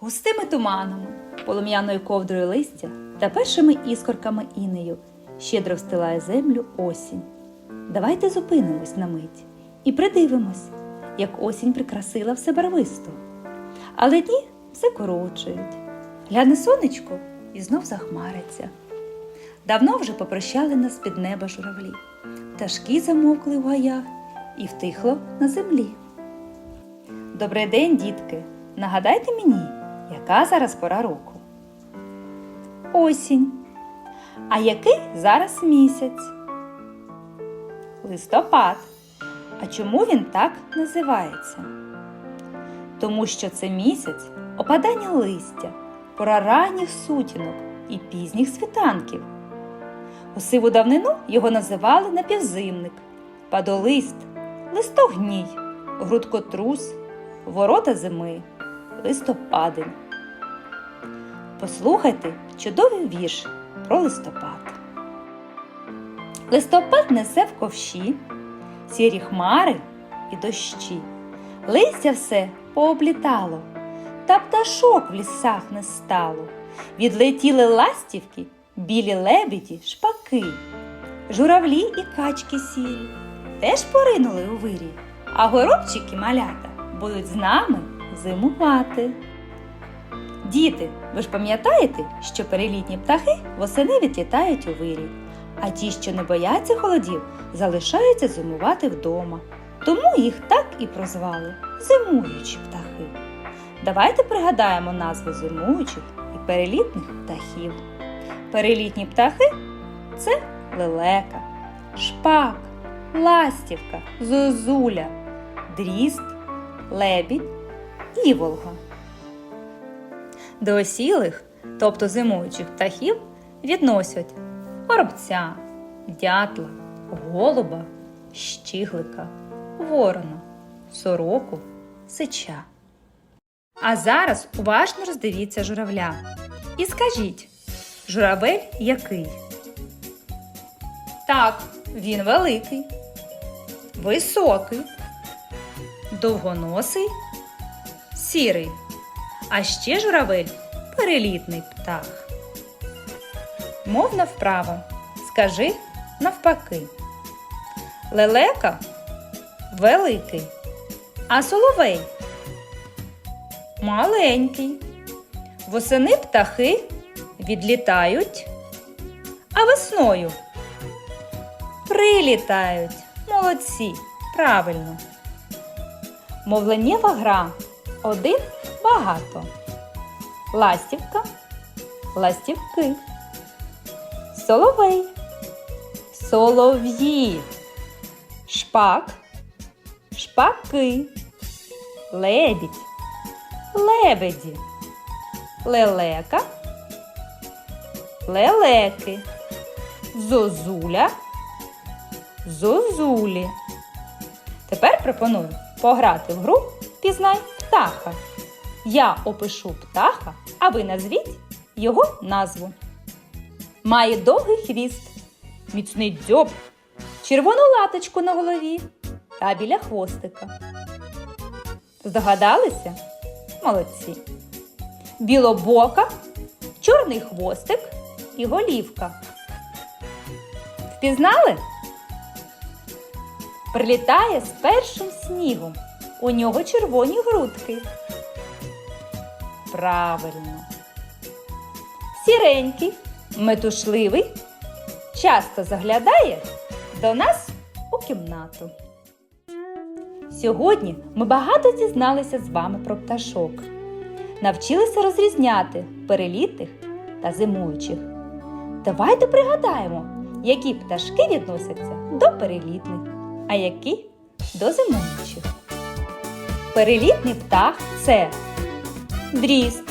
Густими туманами, полум'яною ковдрою листя та першими іскорками інею щедро встилає землю осінь. Давайте зупинимось на мить і придивимось, як осінь прикрасила все барвисто. Але дні все корочують. Гляне сонечко і знов захмариться. Давно вже попрощали нас під неба журавлі. Пташки замовкли в гаях і втихло на землі. Добрий день, дітки! Нагадайте мені, яка зараз пора року? Осінь. А який зараз місяць? Листопад. А чому він так називається? Тому що це місяць опадання листя, пора ранніх сутінок і пізніх світанків. У сиву давнину його називали напівзимник, падолист, листогній, грудкотрус, ворота зими, листопадень. Послухайте чудовий вірш про листопад. Листопад несе в ковші, сірі хмари і дощі. Листя все пооблітало, та пташок в лісах не стало. Відлетіли ластівки, білі лебеді, шпаки, журавлі і качки сірі теж поринули у вирі, а горобчики малята будуть з нами зимувати. Діти, ви ж пам'ятаєте, що перелітні птахи восени відлітають у вирій, а ті, що не бояться холодів, залишаються зимувати вдома. Тому їх так і прозвали зимуючі птахи. Давайте пригадаємо назви зимуючих і перелітних птахів. Перелітні птахи це лелека, шпак, ластівка, зозуля, дріст, лебідь, іволга. До осілих, тобто зимуючих птахів, відносять горобця, дятла, голуба, щіглика, ворона, сороку, сича. А зараз уважно роздивіться журавля. І скажіть, журавель який? Так, він великий, високий, довгоносий, сірий. А ще журавель перелітний птах. Мовна вправа. Скажи навпаки. Лелека великий, а соловей маленький. Восени птахи відлітають, а весною прилітають. Молодці, правильно. Мовленнєва гра. Один багато. Ластівка, ластівки. Соловей, солов'ї. Шпак, шпаки. Лебідь, лебеді. Лелека, лелеки. Зозуля, зозулі. Тепер пропоную пограти в гру Пізнай птаха. Я опишу птаха, а ви назвіть його назву. Має довгий хвіст, міцний дзьоб, червону латочку на голові та біля хвостика. Здогадалися? Молодці. Білобока, чорний хвостик і голівка. Впізнали? Прилітає з першим снігом. У нього червоні грудки. Правильно. Сіренький, метушливий, часто заглядає до нас у кімнату. Сьогодні ми багато дізналися з вами про пташок. Навчилися розрізняти перелітних та зимуючих. Давайте пригадаємо, які пташки відносяться до перелітних, а які до зимуючих. Перелітний птах це дріст,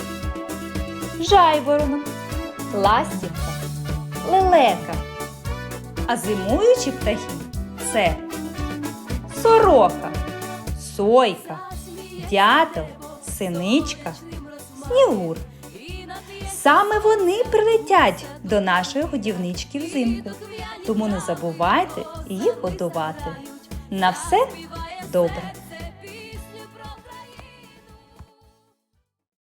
жайворонок, ластівка, лелека. А зимуючі птахи це сорока, сойка, дятел, синичка, снігур. Саме вони прилетять до нашої годівнички взимку, тому не забувайте їх годувати. На все добре!